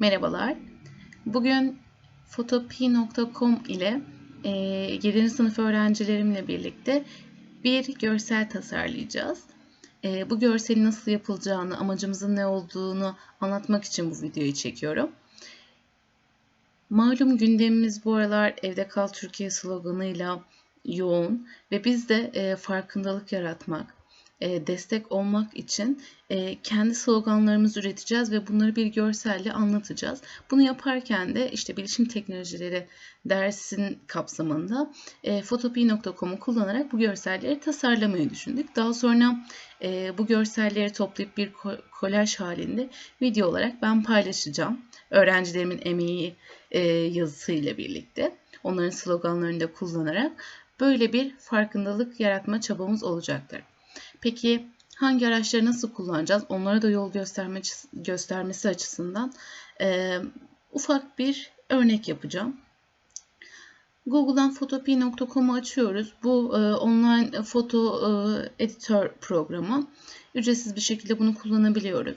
Merhabalar. Bugün fotopi.com ile e, 7. sınıf öğrencilerimle birlikte bir görsel tasarlayacağız. E, bu görselin nasıl yapılacağını, amacımızın ne olduğunu anlatmak için bu videoyu çekiyorum. Malum gündemimiz bu aralar Evde Kal Türkiye sloganıyla yoğun ve biz de e, farkındalık yaratmak, e, destek olmak için e, kendi sloganlarımızı üreteceğiz ve bunları bir görselle anlatacağız. Bunu yaparken de işte bilişim teknolojileri dersin kapsamında e, kullanarak bu görselleri tasarlamayı düşündük. Daha sonra bu görselleri toplayıp bir kolaj halinde video olarak ben paylaşacağım. Öğrencilerimin emeği yazısıyla birlikte onların sloganlarını da kullanarak böyle bir farkındalık yaratma çabamız olacaktır. Peki hangi araçları nasıl kullanacağız? Onlara da yol gösterme, göstermesi açısından e, ufak bir örnek yapacağım. Google'dan fotopi.com'u açıyoruz. Bu e, online foto e, editör programı. Ücretsiz bir şekilde bunu kullanabiliyoruz.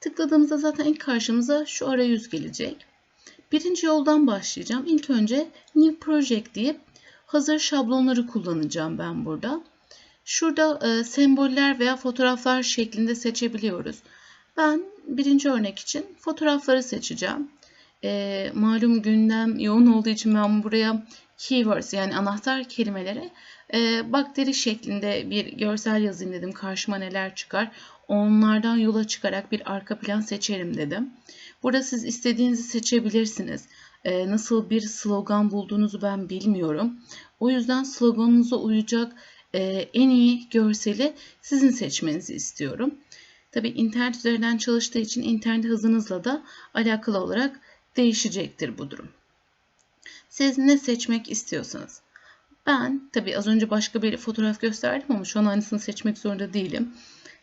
Tıkladığımızda zaten ilk karşımıza şu arayüz gelecek. Birinci yoldan başlayacağım. İlk önce New Project deyip hazır şablonları kullanacağım ben burada. Şurada e, semboller veya fotoğraflar şeklinde seçebiliyoruz. Ben birinci örnek için fotoğrafları seçeceğim. E, malum gündem yoğun olduğu için ben buraya keywords yani anahtar kelimelere e, bakteri şeklinde bir görsel yazayım dedim. Karşıma neler çıkar. Onlardan yola çıkarak bir arka plan seçerim dedim. Burada siz istediğinizi seçebilirsiniz. E, nasıl bir slogan bulduğunuzu ben bilmiyorum. O yüzden sloganınıza uyacak en iyi görseli sizin seçmenizi istiyorum. Tabi internet üzerinden çalıştığı için internet hızınızla da alakalı olarak değişecektir bu durum. Siz ne seçmek istiyorsanız. Ben tabi az önce başka bir fotoğraf gösterdim ama şu an aynısını seçmek zorunda değilim.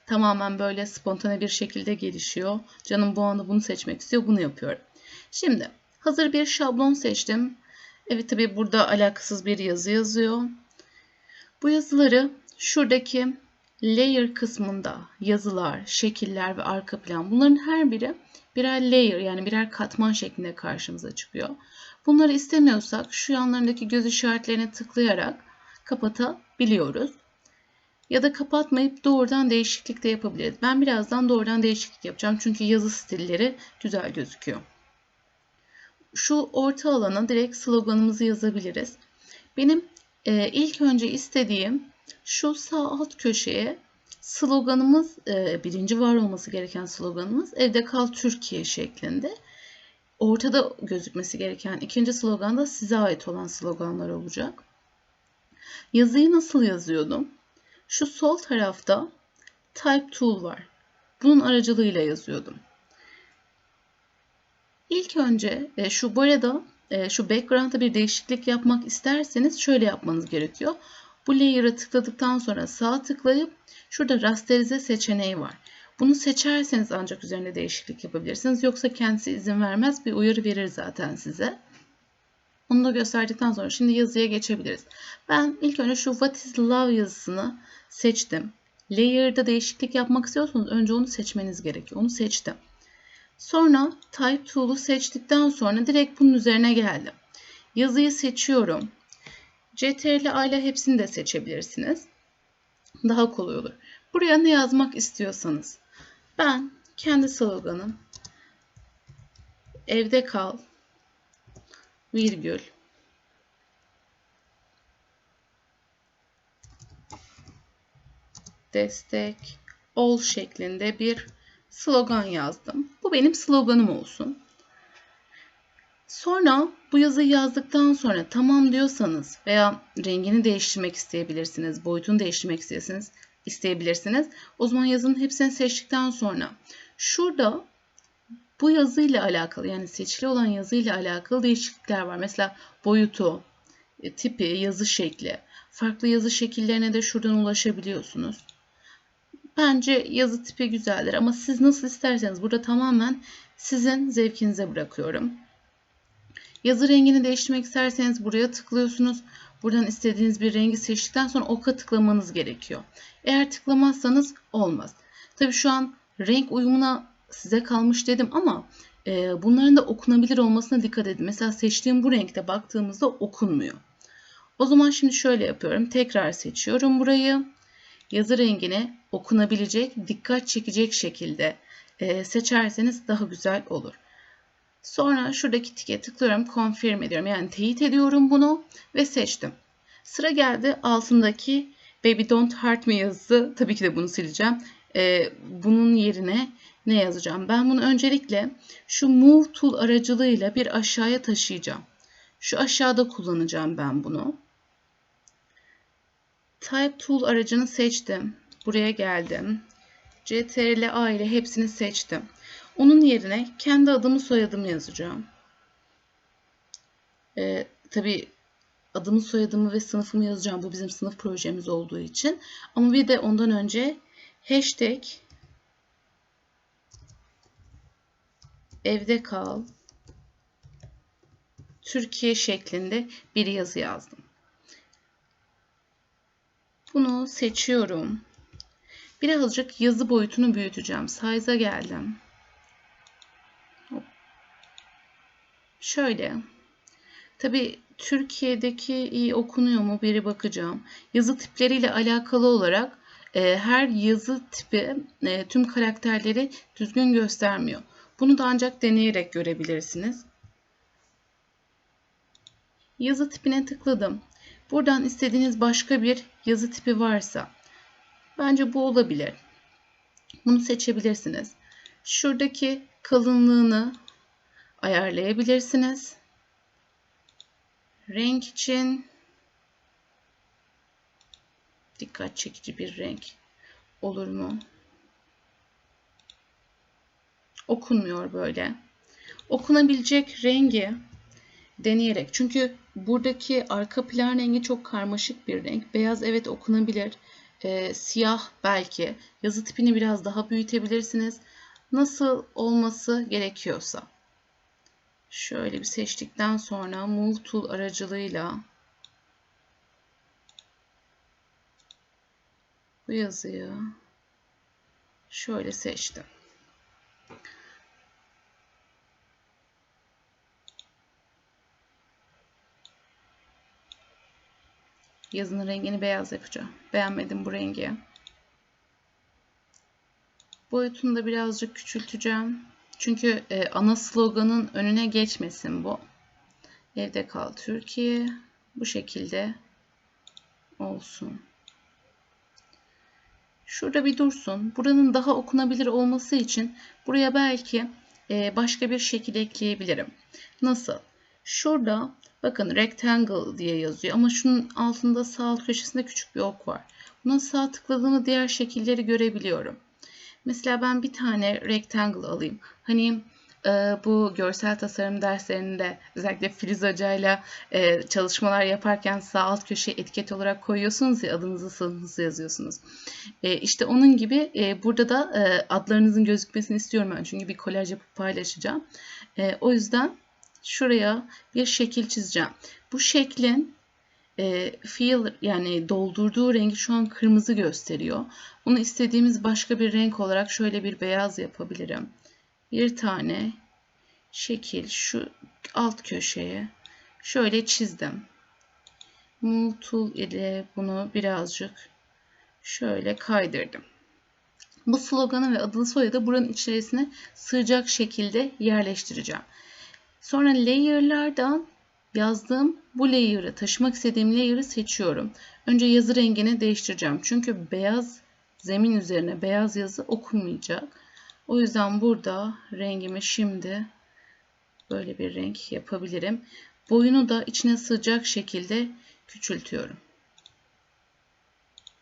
Tamamen böyle spontane bir şekilde gelişiyor. Canım bu anda bunu seçmek istiyor, bunu yapıyorum. Şimdi hazır bir şablon seçtim. Evet tabi burada alakasız bir yazı yazıyor. Bu yazıları şuradaki layer kısmında yazılar, şekiller ve arka plan bunların her biri birer layer yani birer katman şeklinde karşımıza çıkıyor. Bunları istemiyorsak şu yanlarındaki göz işaretlerine tıklayarak kapatabiliyoruz. Ya da kapatmayıp doğrudan değişiklik de yapabiliriz. Ben birazdan doğrudan değişiklik yapacağım çünkü yazı stilleri güzel gözüküyor. Şu orta alana direkt sloganımızı yazabiliriz. Benim e, ilk önce istediğim şu sağ alt köşeye sloganımız, e, birinci var olması gereken sloganımız evde kal Türkiye şeklinde. Ortada gözükmesi gereken ikinci slogan da size ait olan sloganlar olacak. Yazıyı nasıl yazıyordum? Şu sol tarafta Type Tool var. Bunun aracılığıyla yazıyordum. İlk önce e, şu arada e, şu background'da bir değişiklik yapmak isterseniz şöyle yapmanız gerekiyor. Bu layer'a tıkladıktan sonra sağ tıklayıp şurada rasterize seçeneği var. Bunu seçerseniz ancak üzerinde değişiklik yapabilirsiniz. Yoksa kendisi izin vermez. Bir uyarı verir zaten size. Onu da gösterdikten sonra şimdi yazıya geçebiliriz. Ben ilk önce şu What is Love yazısını seçtim. Layer'da değişiklik yapmak istiyorsanız önce onu seçmeniz gerekiyor. Onu seçtim. Sonra Type Tool'u seçtikten sonra direkt bunun üzerine geldim. Yazıyı seçiyorum. CTRL A ile hepsini de seçebilirsiniz. Daha kolay olur. Buraya ne yazmak istiyorsanız. Ben kendi sloganım evde kal virgül destek ol şeklinde bir slogan yazdım. Bu benim sloganım olsun. Sonra bu yazıyı yazdıktan sonra tamam diyorsanız veya rengini değiştirmek isteyebilirsiniz, boyutunu değiştirmek isteyebilirsiniz, isteyebilirsiniz. O zaman yazının hepsini seçtikten sonra şurada bu yazıyla alakalı yani seçili olan yazıyla alakalı değişiklikler var. Mesela boyutu, e, tipi, yazı şekli. Farklı yazı şekillerine de şuradan ulaşabiliyorsunuz. Bence yazı tipi güzeldir ama siz nasıl isterseniz burada tamamen sizin zevkinize bırakıyorum. Yazı rengini değiştirmek isterseniz buraya tıklıyorsunuz. Buradan istediğiniz bir rengi seçtikten sonra oka tıklamanız gerekiyor. Eğer tıklamazsanız olmaz. Tabii şu an renk uyumuna size kalmış dedim ama e, bunların da okunabilir olmasına dikkat edin. Mesela seçtiğim bu renkte baktığımızda okunmuyor. O zaman şimdi şöyle yapıyorum. Tekrar seçiyorum burayı. Yazı rengini okunabilecek, dikkat çekecek şekilde e, seçerseniz daha güzel olur. Sonra şuradaki tike tıklıyorum. Confirm ediyorum. Yani teyit ediyorum bunu ve seçtim. Sıra geldi altındaki Baby Don't Hurt Me yazısı. Tabii ki de bunu sileceğim. Ee, bunun yerine ne yazacağım? Ben bunu öncelikle şu Move Tool aracılığıyla bir aşağıya taşıyacağım. Şu aşağıda kullanacağım ben bunu. Type Tool aracını seçtim. Buraya geldim. CTRL A ile hepsini seçtim. Onun yerine kendi adımı soyadımı yazacağım. Ee, tabii adımı soyadımı ve sınıfımı yazacağım. Bu bizim sınıf projemiz olduğu için. Ama bir de ondan önce hashtag evde kal Türkiye şeklinde bir yazı yazdım. Bunu seçiyorum. Birazcık yazı boyutunu büyüteceğim. Size'a geldim. Şöyle. Tabi Türkiye'deki iyi okunuyor mu biri bakacağım. Yazı tipleriyle alakalı olarak e, her yazı tipi e, tüm karakterleri düzgün göstermiyor. Bunu da ancak deneyerek görebilirsiniz. Yazı tipine tıkladım. Buradan istediğiniz başka bir yazı tipi varsa bence bu olabilir. Bunu seçebilirsiniz. Şuradaki kalınlığını ayarlayabilirsiniz. Renk için dikkat çekici bir renk olur mu? Okunmuyor böyle. Okunabilecek rengi deneyerek. Çünkü buradaki arka plan rengi çok karmaşık bir renk. Beyaz evet okunabilir. Ee, siyah belki. Yazı tipini biraz daha büyütebilirsiniz. Nasıl olması gerekiyorsa. Şöyle bir seçtikten sonra Move Tool aracılığıyla bu yazıyı şöyle seçtim. Yazının rengini beyaz yapacağım. Beğenmedim bu rengi. Boyutunu da birazcık küçülteceğim. Çünkü e, ana sloganın önüne geçmesin bu. Evde kal Türkiye. Bu şekilde olsun. Şurada bir dursun. Buranın daha okunabilir olması için buraya belki e, başka bir şekil ekleyebilirim. Nasıl? Şurada bakın rectangle diye yazıyor ama şunun altında sağ alt köşesinde küçük bir ok var. Buna sağ tıkladığımda diğer şekilleri görebiliyorum. Mesela ben bir tane rectangle alayım. Hani e, bu görsel tasarım derslerinde özellikle Filiz Hoca'yla e, çalışmalar yaparken sağ alt köşeye etiket olarak koyuyorsunuz ya adınızı sınıfınızı yazıyorsunuz. E, işte onun gibi e, burada da e, adlarınızın gözükmesini istiyorum ben çünkü bir kolaj yapıp paylaşacağım. E, o yüzden şuraya bir şekil çizeceğim. Bu şeklin e, fill yani doldurduğu rengi şu an kırmızı gösteriyor. Bunu istediğimiz başka bir renk olarak şöyle bir beyaz yapabilirim. Bir tane şekil şu alt köşeye şöyle çizdim. Move tool ile bunu birazcık şöyle kaydırdım. Bu sloganı ve adını soyadı buranın içerisine sığacak şekilde yerleştireceğim. Sonra layer'lardan yazdığım bu layer'ı, taşımak istediğim layer'ı seçiyorum. Önce yazı rengini değiştireceğim. Çünkü beyaz zemin üzerine beyaz yazı okunmayacak. O yüzden burada rengimi şimdi böyle bir renk yapabilirim. Boyunu da içine sığacak şekilde küçültüyorum.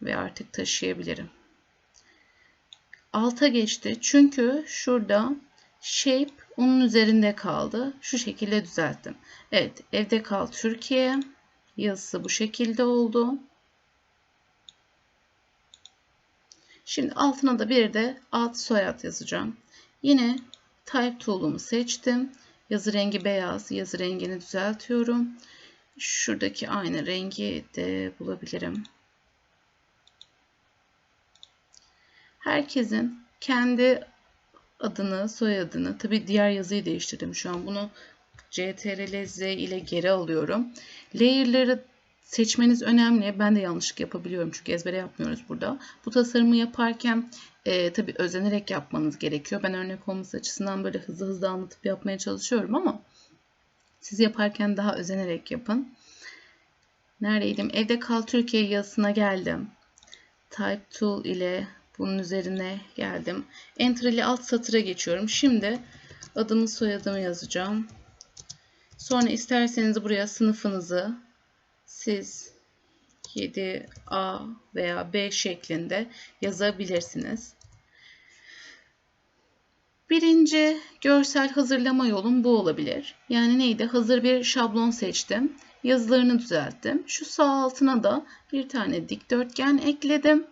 Ve artık taşıyabilirim. Alta geçti. Çünkü şurada shape onun üzerinde kaldı. Şu şekilde düzelttim. Evet evde kal Türkiye yazısı bu şekilde oldu. Şimdi altına da bir de ad soyad yazacağım. Yine type tool'umu seçtim. Yazı rengi beyaz. Yazı rengini düzeltiyorum. Şuradaki aynı rengi de bulabilirim. Herkesin kendi adını, soyadını, tabi diğer yazıyı değiştirdim şu an. Bunu CTRL Z ile geri alıyorum. Layer'ları seçmeniz önemli. Ben de yanlışlık yapabiliyorum çünkü ezbere yapmıyoruz burada. Bu tasarımı yaparken e, tabii özenerek yapmanız gerekiyor. Ben örnek olması açısından böyle hızlı hızlı anlatıp yapmaya çalışıyorum ama siz yaparken daha özenerek yapın. Neredeydim? Evde kal Türkiye yazısına geldim. Type Tool ile bunun üzerine geldim. Enter ile alt satıra geçiyorum. Şimdi adımı soyadımı yazacağım. Sonra isterseniz buraya sınıfınızı siz 7A veya B şeklinde yazabilirsiniz. Birinci görsel hazırlama yolum bu olabilir. Yani neydi? Hazır bir şablon seçtim. Yazılarını düzelttim. Şu sağ altına da bir tane dikdörtgen ekledim.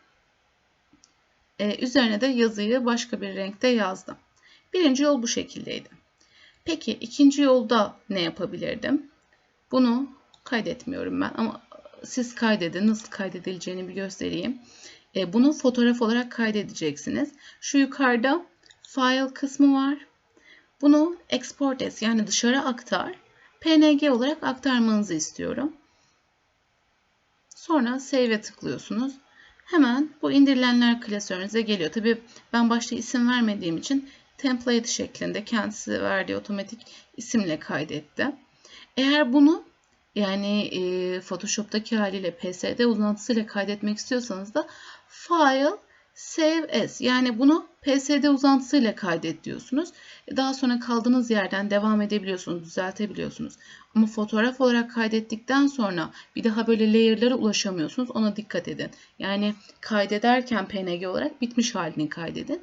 Ee, üzerine de yazıyı başka bir renkte yazdım. Birinci yol bu şekildeydi. Peki ikinci yolda ne yapabilirdim? Bunu kaydetmiyorum ben ama siz kaydedin. Nasıl kaydedileceğini bir göstereyim. E, bunu fotoğraf olarak kaydedeceksiniz. Şu yukarıda file kısmı var. Bunu export et yani dışarı aktar. PNG olarak aktarmanızı istiyorum. Sonra save'e tıklıyorsunuz. Hemen bu indirilenler klasörünüze geliyor. Tabi ben başta isim vermediğim için template şeklinde kendisi verdiği otomatik isimle kaydetti. Eğer bunu yani e, Photoshop'taki haliyle PSD uzantısıyla kaydetmek istiyorsanız da File Save As yani bunu PSD uzantısıyla kaydet diyorsunuz. E, daha sonra kaldığınız yerden devam edebiliyorsunuz, düzeltebiliyorsunuz. Ama fotoğraf olarak kaydettikten sonra bir daha böyle layer'lara ulaşamıyorsunuz. Ona dikkat edin. Yani kaydederken PNG olarak bitmiş halini kaydedin.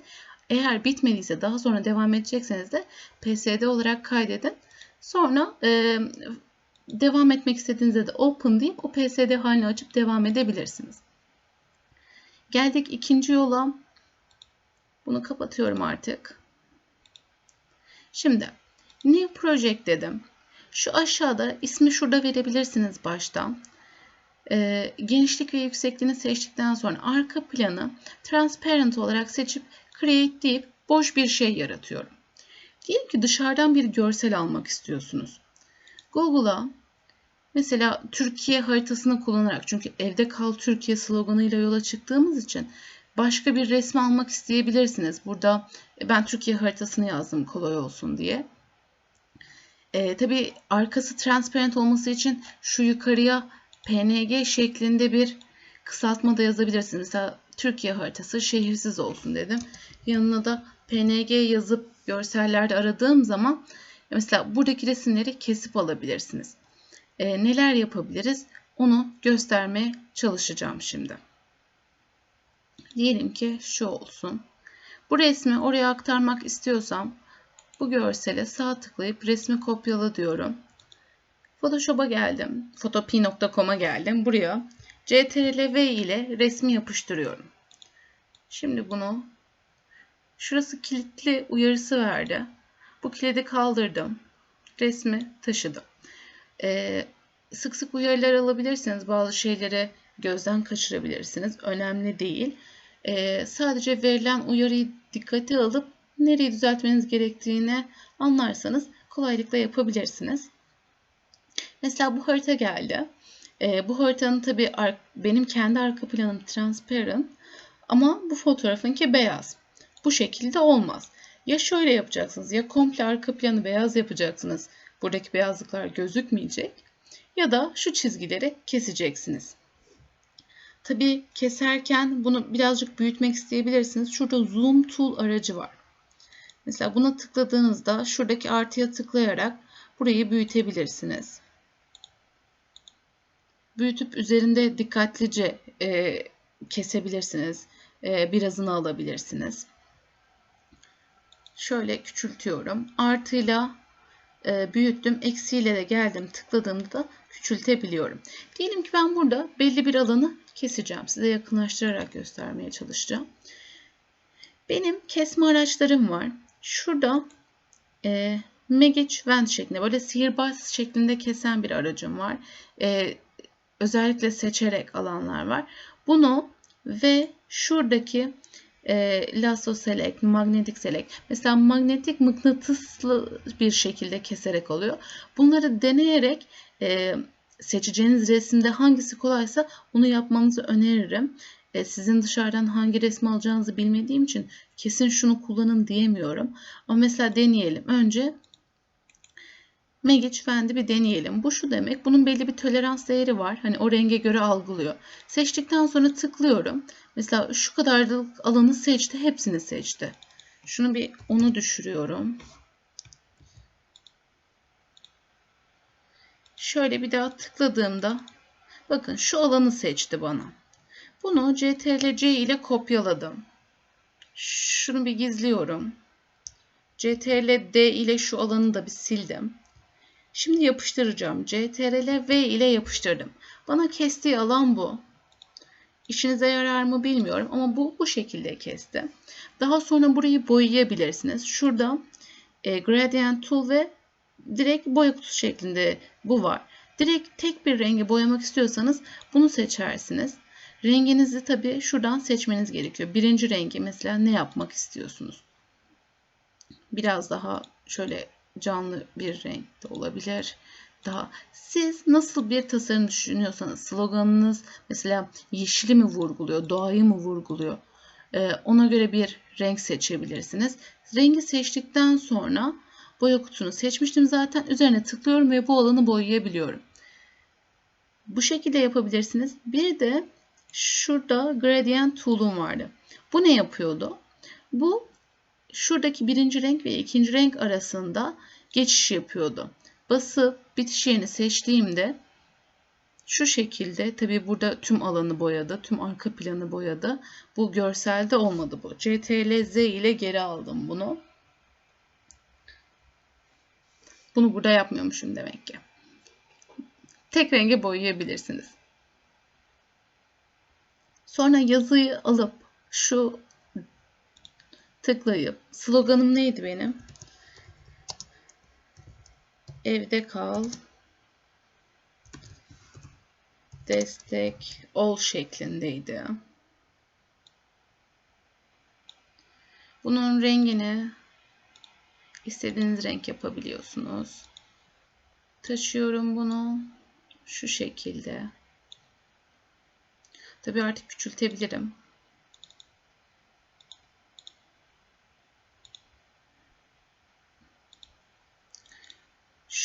Eğer bitmediyse daha sonra devam edecekseniz de PSD olarak kaydedin. Sonra e, devam etmek istediğinizde de open deyip o PSD halini açıp devam edebilirsiniz. Geldik ikinci yola. Bunu kapatıyorum artık. Şimdi new project dedim. Şu aşağıda ismi şurada verebilirsiniz baştan. Ee, genişlik ve yüksekliğini seçtikten sonra arka planı transparent olarak seçip create deyip boş bir şey yaratıyorum. Diyelim ki dışarıdan bir görsel almak istiyorsunuz. Google'a mesela Türkiye haritasını kullanarak çünkü evde kal Türkiye sloganıyla yola çıktığımız için başka bir resmi almak isteyebilirsiniz. Burada e, ben Türkiye haritasını yazdım kolay olsun diye. E, tabii arkası transparent olması için şu yukarıya PNG şeklinde bir kısaltma da yazabilirsiniz. Mesela Türkiye haritası şehirsiz olsun dedim. Yanına da PNG yazıp görsellerde aradığım zaman mesela buradaki resimleri kesip alabilirsiniz. E, neler yapabiliriz? Onu göstermeye çalışacağım şimdi. Diyelim ki şu olsun. Bu resmi oraya aktarmak istiyorsam bu görsele sağ tıklayıp resmi kopyala diyorum. Photoshop'a geldim. Photopea.com'a geldim. Buraya CTRL-V ile resmi yapıştırıyorum. Şimdi bunu şurası kilitli uyarısı verdi. Bu kilidi kaldırdım. Resmi taşıdım. Ee, sık sık uyarılar alabilirsiniz. Bazı şeyleri gözden kaçırabilirsiniz. Önemli değil. Ee, sadece verilen uyarıyı dikkate alıp nereyi düzeltmeniz gerektiğini anlarsanız kolaylıkla yapabilirsiniz. Mesela bu harita geldi. Ee, bu haritanın tabii benim kendi arka planım transparent ama bu fotoğrafınki beyaz. Bu şekilde olmaz. Ya şöyle yapacaksınız ya komple arka planı beyaz yapacaksınız. Buradaki beyazlıklar gözükmeyecek. Ya da şu çizgileri keseceksiniz. Tabi keserken bunu birazcık büyütmek isteyebilirsiniz. Şurada zoom tool aracı var. Mesela buna tıkladığınızda şuradaki artıya tıklayarak burayı büyütebilirsiniz. Büyütüp üzerinde dikkatlice e, kesebilirsiniz. E, birazını alabilirsiniz. Şöyle küçültüyorum. Artıyla e, büyüttüm. Eksiyle de geldim tıkladığımda da küçültebiliyorum. Diyelim ki ben burada belli bir alanı keseceğim. Size yakınlaştırarak göstermeye çalışacağım. Benim kesme araçlarım var. Şurada e, Magic Wand şeklinde böyle sihirbaz şeklinde kesen bir aracım var. E, özellikle seçerek alanlar var. Bunu ve şuradaki e, lasso select, magnetic select. Mesela magnetik mıknatıslı bir şekilde keserek oluyor. Bunları deneyerek e, seçeceğiniz resimde hangisi kolaysa onu yapmanızı öneririm. E, sizin dışarıdan hangi resmi alacağınızı bilmediğim için kesin şunu kullanın diyemiyorum. Ama mesela deneyelim. Önce Magic Fendi bir deneyelim. Bu şu demek. Bunun belli bir tolerans değeri var. Hani o renge göre algılıyor. Seçtikten sonra tıklıyorum. Mesela şu kadarlık alanı seçti. Hepsini seçti. Şunu bir onu düşürüyorum. Şöyle bir daha tıkladığımda bakın şu alanı seçti bana. Bunu CTRL-C ile kopyaladım. Şunu bir gizliyorum. CTRL-D ile şu alanı da bir sildim. Şimdi yapıştıracağım. CTRL V ile yapıştırdım. Bana kestiği alan bu. İşinize yarar mı bilmiyorum ama bu bu şekilde kesti. Daha sonra burayı boyayabilirsiniz. Şurada e, gradient tool ve direkt boya kutusu şeklinde bu var. Direkt tek bir rengi boyamak istiyorsanız bunu seçersiniz. Renginizi tabii şuradan seçmeniz gerekiyor. Birinci rengi mesela ne yapmak istiyorsunuz? Biraz daha şöyle canlı bir renk de olabilir. Daha siz nasıl bir tasarım düşünüyorsanız sloganınız mesela yeşili mi vurguluyor, doğayı mı vurguluyor? Ee, ona göre bir renk seçebilirsiniz. Rengi seçtikten sonra boya kutusunu seçmiştim zaten. Üzerine tıklıyorum ve bu alanı boyayabiliyorum. Bu şekilde yapabilirsiniz. Bir de şurada gradient tool'um vardı. Bu ne yapıyordu? Bu şuradaki birinci renk ve ikinci renk arasında geçiş yapıyordu. Basıp bitiş yerini seçtiğimde şu şekilde tabi burada tüm alanı boyadı, tüm arka planı boyadı. Bu görselde olmadı bu. CTRL Z ile geri aldım bunu. Bunu burada yapmıyormuşum demek ki. Tek renge boyayabilirsiniz. Sonra yazıyı alıp şu tıklayıp sloganım neydi benim? Evde kal. Destek ol şeklindeydi. Bunun rengini istediğiniz renk yapabiliyorsunuz. Taşıyorum bunu şu şekilde. Tabii artık küçültebilirim.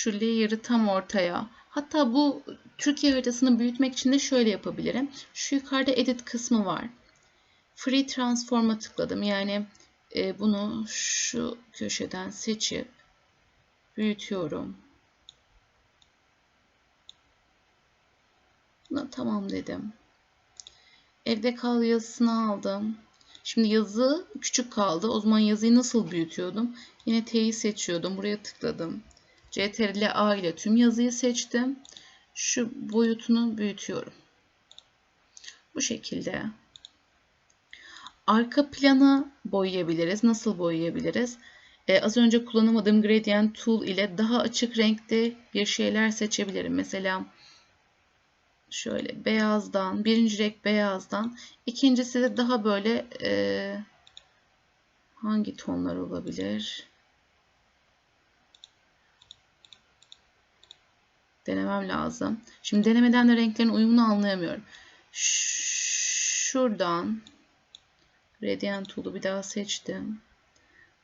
Şu layer'ı tam ortaya. Hatta bu Türkiye haritasını büyütmek için de şöyle yapabilirim. Şu yukarıda edit kısmı var. Free Transform'a tıkladım. Yani e, bunu şu köşeden seçip büyütüyorum. Buna tamam dedim. Evde kal yazısını aldım. Şimdi yazı küçük kaldı. O zaman yazıyı nasıl büyütüyordum? Yine T'yi seçiyordum. Buraya tıkladım. CTRL A ile tüm yazıyı seçtim. Şu boyutunu büyütüyorum. Bu şekilde. Arka planı boyayabiliriz. Nasıl boyayabiliriz? Ee, az önce kullanamadığım gradient tool ile daha açık renkte bir şeyler seçebilirim. Mesela şöyle beyazdan, birinci renk beyazdan, ikincisi de daha böyle e, hangi tonlar olabilir? Denemem lazım. Şimdi denemeden de renklerin uyumunu anlayamıyorum. Şuradan Gradient Tool'u bir daha seçtim.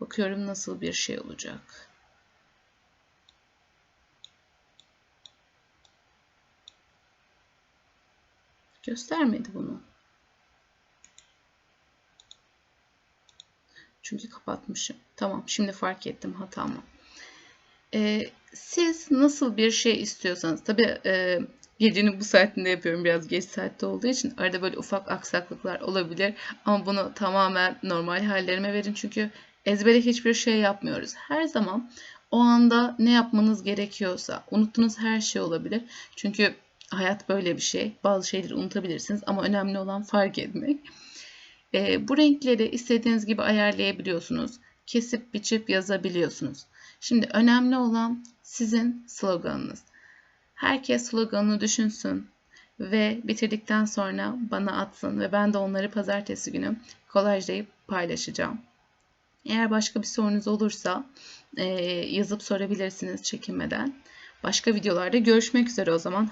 Bakıyorum nasıl bir şey olacak. Göstermedi bunu. Çünkü kapatmışım. Tamam şimdi fark ettim hatamı. E, siz nasıl bir şey istiyorsanız, tabii e, gecenin bu saatinde yapıyorum biraz geç saatte olduğu için arada böyle ufak aksaklıklar olabilir ama bunu tamamen normal hallerime verin çünkü ezbere hiçbir şey yapmıyoruz. Her zaman o anda ne yapmanız gerekiyorsa unuttuğunuz her şey olabilir. Çünkü hayat böyle bir şey. Bazı şeyleri unutabilirsiniz ama önemli olan fark etmek. E, bu renkleri istediğiniz gibi ayarlayabiliyorsunuz. Kesip biçip yazabiliyorsunuz. Şimdi önemli olan sizin sloganınız. Herkes sloganını düşünsün ve bitirdikten sonra bana atsın ve ben de onları pazartesi günü kolajlayıp paylaşacağım. Eğer başka bir sorunuz olursa yazıp sorabilirsiniz çekinmeden. Başka videolarda görüşmek üzere o zaman.